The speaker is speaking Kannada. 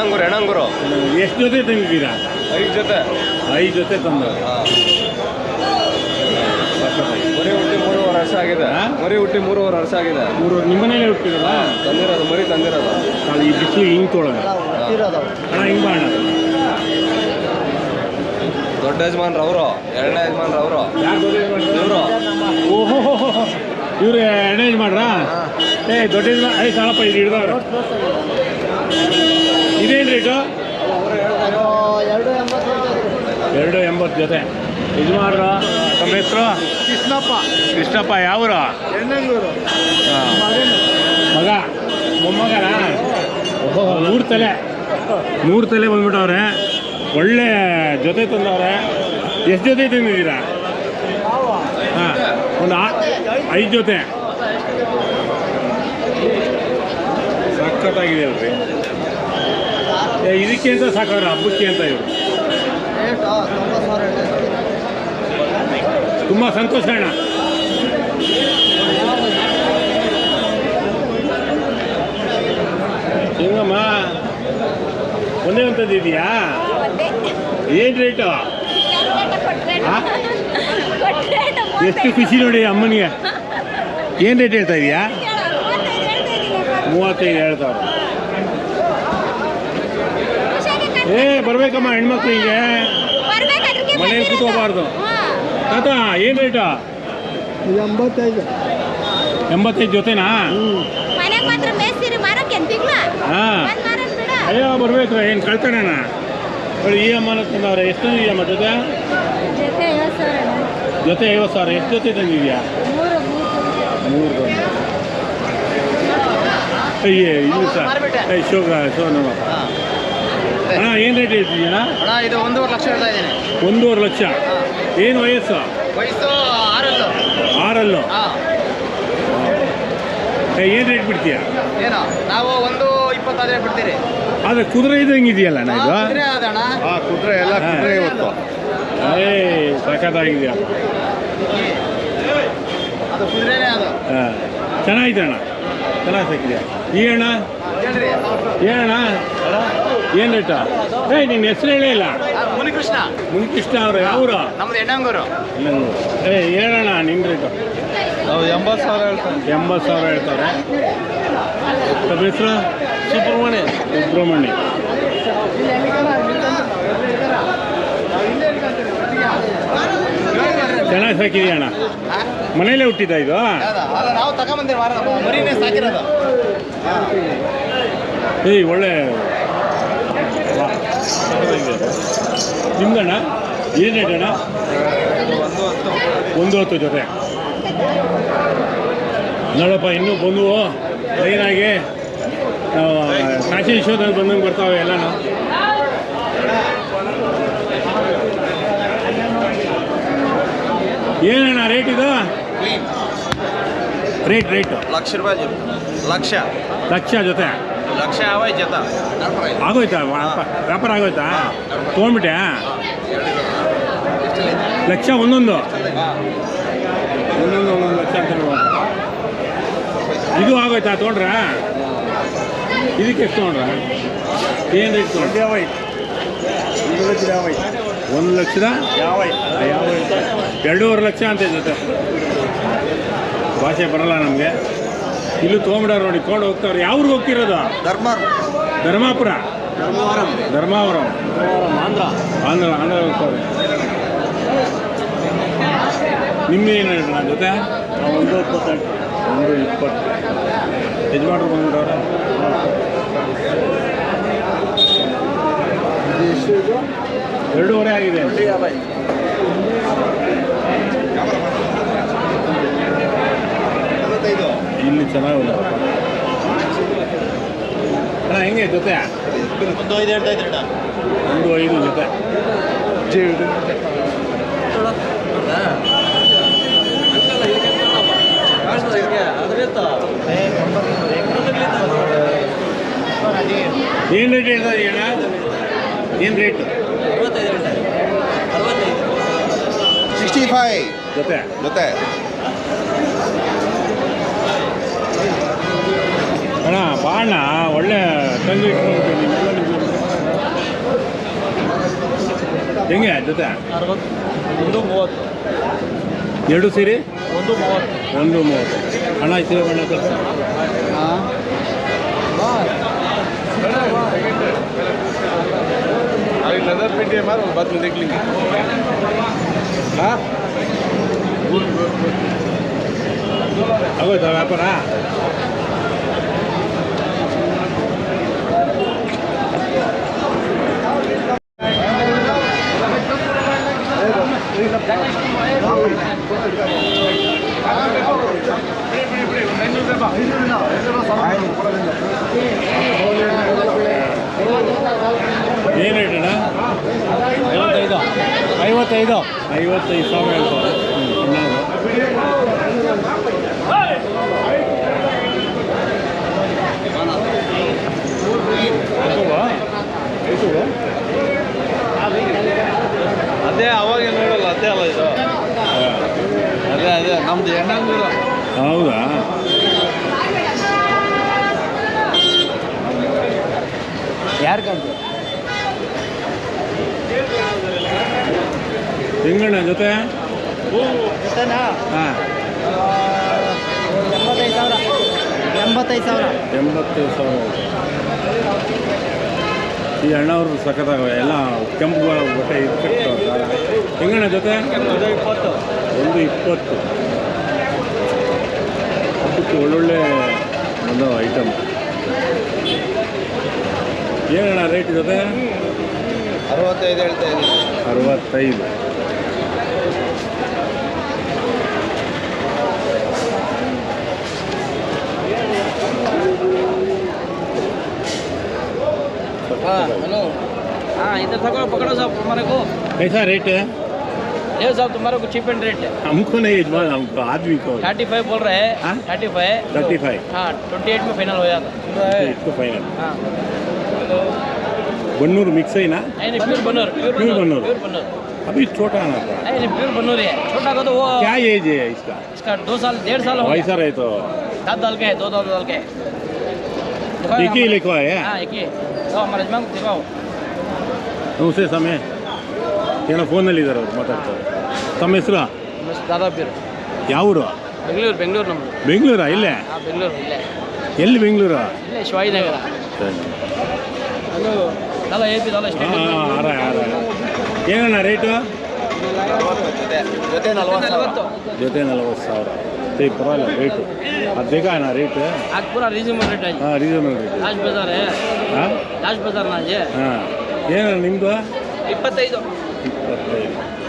ಹೆಣಂಗುರು ಹೆಣಂಗುರು. ಎಷ್ಟು ಜೊತೆ ತಂದಿದ್ದೀರಾ? ಐದು ಜೊತೆ. ಐದು ಜೊತೆ ತಂದ ಮರಿ ಹುಟ್ಟಿ ಮೂರುವರೆ ವರ್ಷ ಆಗಿದೆ? ಮರಿ ಹುಟ್ಟಿ ಮೂರುವರೆ ವರ್ಷ ಆಗಿದೆ. ಮೂರು ನಿಮ್ಮನೇಲೆ ಹುಟ್ಟಿರಲ್ಲ ತಂದಿರೋದು ಮರಿ ತಂದಿರೋದು. ಅದು ಈ ಬಿಸಿಲು ಹಿಂಗೆ ತೊಳೋಣ ಅಣ್ಣ ಹಿಂಗೆ ಬಾಣ ದೊಡ್ಡ ಯಜಮಾನ್ರು ಅವರು ಎರಡನೇ ಯಜಮಾನ್ರು ಅವರು. ಯಾರು ಇವರು. ಓಹೋ ಇವ್ರು ಎರಡನೇ ಮಾಡ್ರಾ ಏ ದೊಡ್ಡ ಯಜಮಾನ್- ಐದು ಸಾಲಪ್ಪ ಇದು ಹಿಡ್ದವ್ರು ಇದೇನು ರೇಟು ಎರಡು ಎಂಬತ್ತು ಜೊತೆ. ಯಜಮಾನ್ರ ತಮ್ಮ ಹೆಸರು ಕೃಷ್ಣಪ್ಪ. ಕೃಷ್ಣಪ್ಪ ಯಾವ್ರ? ಎಣ್ಣಂಗೂರು. ಮಗ ಮೊಮ್ಮಗ ಓಹೋ ಮೂರು ತಲೆ. ಮೂರು ತಲೆ ಬಂದ್ಬಿಟ್ಟವ್ರೆ. ಒಳ್ಳೆ ಜೊತೆ ತಂದವ್ರೆ. ಎಷ್ಟು ಜೊತೆ ತಂದಿದ್ದೀರಾ? ಹಾಂ ಒಂದು ಐದು ಜೊತೆ. ಸಖತ್ತಾಗಿದೆ ಅಲ್ರಿ ಇದಕ್ಕೆ ಅಂತ ಸಾಕವ್ರೆ ಹಬ್ಬಕ್ಕೆ ಅಂತ ಇವರು. ತುಂಬ ಸಂತೋಷ ಅಣ್ಣ. ಹೆಂಗಮ್ಮ ಒಂದೇ ಒಂಥದ್ದು ಇದೆಯಾ? ಏನ್ ರೇಟು? ಎಷ್ಟು ಖುಷಿ ನೋಡಿ ಅಮ್ಮನಿಗೆ. ಏನ್ ರೇಟ್ ಹೇಳ್ತಾ ಇದೆಯಾ? ಮೂವತ್ತೈದು ಹೇಳ್ತಾವ್ರೆ ಏ ಬರ್ಬೇಕಮ್ಮ ಹೆಣ್ಮಕ್ಳಿಗೆ. ಮನೇಲಿ ಕೂತ್ಕೋಬಾರ್ದು. ತಾತ ಏನು ರೇಟು ಎಂಬತ್ತೈದು. ಎಂಬತ್ತೈದು ಜೊತೆನಾ? ಹಾಂ. ಅಯ್ಯೋ ಬರ್ಬೇಕು ಏನು ಕಳ್ತಾನ ನೋಡಿ ಈ ಅಮ್ಮನ ತಂದವ್ರೆ ಎಷ್ಟು ಅಮ್ಮ? ಜೊತೆ? ಜೊತೆ ಐವತ್ತು ಸಾವಿರ ಎಷ್ಟು ಜೊತೆ ತಂದಿದ್ಯಾ ಮೂರು ಅಯ್ಯೇ ಇಲ್ಲ ಸರ್ ಏಯ್ ಶೋಕ ಶೋ ನಮ್ಮ ಅಣ್ಣ ಏನು ರೇಟ್ ಹೇಳ್ತಿದ್ದೀಯಣ್ಣ ಅಣ್ಣ? ಇದು ಒಂದೂವರೆ ಲಕ್ಷ ಹೇಳ್ತಾ ಇದ್ದೀನಿ. ಒಂದೂವರೆ ಲಕ್ಷ. ಏನು ವಯಸ್ಸು? ವಯಸ್ಸು ಆರಲ್ಲು. ಆರಲ್ಲು? ಹಾಂ. ಏನು ರೇಟ್ ಬಿಡ್ತೀಯ? ಏನು ನಾವು ಒಂದು ಇಪ್ಪತ್ತಾದ್ರೆ ಬಿಡ್ತೀರಿ. ಆದರೆ ಕುದುರೆ ಇದ್ದಂಗೆ ಇದೆಯಲ್ಲ ಅಣ್ಣ ಇದು? ಕುದುರೆ ಅದಣ್ಣ ಆ ಕುದುರೆ ಎಲ್ಲ ಕುದುರೆ ಇವತ್ತು. ಏಯ್ ಸಖತ್ತಾಗಿದೆಯಾ ಅದು ಕುದುರೆನೇ ಅದು. ಹಾಂ. ಚೆನ್ನಾಗಿದೆ ಅಣ್ಣ? ಚೆನ್ನಾಗಿ ಸಿಕ್ಕಿದೆಯಾ ಈ ಅಣ್ಣ? ಏನಣ್ಣ? ಏನು ರೇಟ? ಏಯ್ ನಿನ್ನ ಹೆಸರು ಹೇಳೇ ಇಲ್ಲ. ಮುನಿಕೃಷ್ಣ. ಮುನಿಕೃಷ್ಣ ಅವರು ನಮ್ದು ಎಣ್ಣಂಗೂರು ಏ ಹೇಳಣ್ಣ ನಿನ್ನ ರೇಟು. ನಾವು ಎಂಬತ್ತು ಸಾವಿರ ಹೇಳ್ತಾರೆ ಎಂಬತ್ತು ಸಾವಿರ ಹೇಳ್ತಾರೆ ತಮ್ಮ ಹೆಸರು? ಸುಬ್ರಹ್ಮಣ್ಯ. ಸುಬ್ರಹ್ಮಣ್ಯ. ಚೆನ್ನಾಗಿ ಸಾಕಿದೆಯಾ ಅಣ್ಣ ಮನೇಲೇ ಹುಟ್ಟಿದ ಇದು? ನಾವು ತಗೊಂಬಂದಿರಿ ಮಾರ ಮರಿನೇ ಸಾಕಿರೋದು. ಏಯ್ ಒಳ್ಳೆ. ನಿಮ್ದಣ್ಣ? ಏನು ರೇಟ್ ಅಣ್ಣ? ಒಂದು ಹತ್ತು ಜೊತೆ. ನೋಡಪ್ಪ ಇನ್ನೂ ಬಂದವು ಲೈನಾಗಿ ನಾವು ಕಾಶಿ ವಿಶ್ವದಲ್ಲಿ ಬಂದಂಗೆ ಬರ್ತಾವೆ ಎಲ್ಲನೂ. ಏನಣ್ಣ ರೇಟ್ ಇದು? ರೇಟ್ ರೇಟ್ ಲಕ್ಷ ರೂಪಾಯಿ ಲಕ್ಷ. ಲಕ್ಷ ಜೊತೆ. ಲಕ್ಷ ಯಾವ ಜತ. ಆಗೋಯ್ತಾ? ವ್ಯಾಪ- ವ್ಯಾಪಾರ ಆಗೋಯ್ತಾ? ತೊಗೊಂಡ್ಬಿಟ್ಟೆ? ಲಕ್ಷ ಒಂದೊಂದು. ಒಂದೊಂದು ಒಂದೊಂದು ಲಕ್ಷ ಅಂತ ಇದು ಆಗೋಯ್ತಾ? ತೊಗೊಂಡ್ರ? ಇದಕ್ಕೆ ಎಷ್ಟು ತೊಗೊಂಡ್ರ? ಏನು ರೇಟ್ ತೊಗೊಂಡ್ರೆ? ಒಂದು ಲಕ್ಷದ? ಯಾವ ಯಾವ ಎರಡೂವರೆ ಲಕ್ಷ ಅಂತ ಜೊತೆ. ಭಾಷೆ ಬರಲ್ಲ ನಮಗೆ. ಇಲ್ಲೂ ತೊಗೊಂಬಿಡೋರು ನೋಡಿ ಕೊಂಡು ಹೋಗ್ತಾರೆ ಯಾವ ಊರಿಗೆ ಹೋಗ್ತಿರೋದು? ಧರ್ಮ. ಧರ್ಮಾಪುರ? ಧರ್ಮಾವರಂ. ಆಂಧ್ರ. ಆಂಧ್ರ ಆಂಧ್ರ ಹೋಗ್ತಾರೆ. ನಿಮ್ದೇನು ಹೇಳಿ ನನ್ನ ಜೊತೆ? ಒಂದು ಇಪ್ಪತ್ತೆಂಟು. ಒಂದು ಇಪ್ಪತ್ತು. ಯಜಮಾನ್ರು ಬಂದ್ರೆ ಎರಡೂವರೆ ಆಗಿದೆ. ಚೆನ್ನಾಗಿಲ್ಲ ಅಣ್ಣ ಹೆಂಗೆ ಜೊತೆ? ಒಂದು ಐದು ಹೇಳ್ತಾ ಇದ್ರಿ ಒಂದು ಐದು ಜೊತೆ. ಏನು ರೇಟ್ ಹೇಳ್ತಾ ಇದೀಯಣ್ಣ ಏನು ರೇಟ್ ಸಿಕ್ಸ್ಟಿ ಫೈವ್ ಜೊತೆ. ಜೊತೆ. ಅಣ್ಣ ಬಾಣ ಒಳ್ಳೆ ತಂಗಿ ಹೆಂಗೆ ಜೊತೆ? ಒಂದು ಮೂವತ್ತು. ಎರಡು ಸೀರೆ? ಒಂದು ಮೂವತ್ತು. ಒಂದು ಮೂವತ್ತು. ಹಣ ಸೀರೆ ಬಣ್ಣ ತೋರಿಸಿ ಅಲ್ಲಿ ಮಾರು ಹಾಂ? ಆಗೋಯ್ತಾ ವ್ಯಾಪಾರ? ಏನು ರೇಟ್ ಐವತ್ತೈದು. ಐವತ್ತೈದು? ಐವತ್ತೈದು ಸಾವಿರ ಹೇಳ್ತಾರೆ ಅದೇ ಅವಾಗ ನೋಡಲ್ಲ ಅದೇ ಅಲ್ಲ ಇದು. ಅದೇ ಅದೇ ನಮ್ದು ಹೆಣ್ಣಂಗೂರು ಹೌದಾ? ಯಾರು ಕಂತು ಹೆಂಗಣ್ಣ ಜೊತೆ? ಹಾಂ. ಎಂಬತ್ತೈದು ಸಾವಿರ. ಎಂಬತ್ತೈದು ಸಾವಿರ. ಎಂಬತ್ತೈದು ಸಾವಿರ. ಈ ಅಣ್ಣವ್ರು ಸಖತ್ತಾಗ ಎಲ್ಲ ಕೆಂಪು ಬಟ್ಟೆ ಇದು ಹೆಂಗಣ್ಣ ಜೊತೆ? ಇಪ್ಪತ್ತು ಒಂದು ಇಪ್ಪತ್ತು. ಅದಕ್ಕೆ ಒಳ್ಳೊಳ್ಳೆ ಒಂದು ಐಟಮ್ ಏನಣ್ಣ ರೇಟ್ ಜೊತೆ? ಅರವತ್ತೈದು ಹೇಳ್ತಾ ಇದ್ದೀನಿ. ಅರವತ್ತೈದು. तुम्हारे को कैसा रेट है ये साहब तुम्हारे को चीप एंड रेट है हमको नहीं हमको आदमी को थर्टी फाइव बोल रहे हैं थर्टी फाइव थर्टी फाइव हाँ ट्वेंटी एट में फाइनल हो जाता फाइनल हाँ बन्नूर मिक्स है ना प्योर बन्नूर प्योर बन्नूर अभी छोटा ना था प्योर बन्नूर है छोटा का तो वो क्या एज है इसका? इसका दो साल डेढ़ साल हो गया. वैसा रहे तो सात साल के दो दो साल के है. एक ही लिखवा एक ही। तो हमारे दिमाग दिखाओ। उसे समय? ಏನೋ ಫೋನಲ್ಲಿ ಇದ್ದಾರೆ ಅವ್ರು ಮಾತಾಡ್ತಾರೆ ತಮ್ಮ ಹೆಸರು बस दादा फिर ಯಾವ ಊರು ಬೆಂಗಳೂರು ಬೆಂಗಳೂರು ನಮ್ಮದು ಬೆಂಗಳೂರಾ ಇಲ್ಲೇ ಹಾಂ ಬೆಂಗಳೂರು ಇಲ್ಲೇ ಎಲ್ಲಿ ಬೆಂಗಳೂರು ಇಲ್ಲೇ ಶಿವಾಜಿನಗರ ಅದು ದಲ ಎ ಪಿ ದಲ ಹಾಂ ಸ್ಟೇಟ್ ಹಾಂ ಆರ ಆರ ಏನಣ್ಣ ರೇಟು ಜೊತೆ ನಲ್ವತ್ತು ಸಾವಿರ ಜೊತೆ ನಲವತ್ತು ಸಾವಿರ ಸರಿ ಪರವಾಗಿಲ್ಲ ರೇಟು ಅದು ಬೇಕಾ ಅಣ್ಣ ರೇಟ್ आज पूरा रीजनेबल रेट है ಹಾಂ ರೀಸನಬಲ್ ರೇಟ್ लास्ट बाजार है ಹಾಂ लास्ट बाजार ना ये ಹಾಂ ಏನಣ್ಣ ನಿಮ್ಮದು ಇಪ್ಪತ್ತೈದು people that live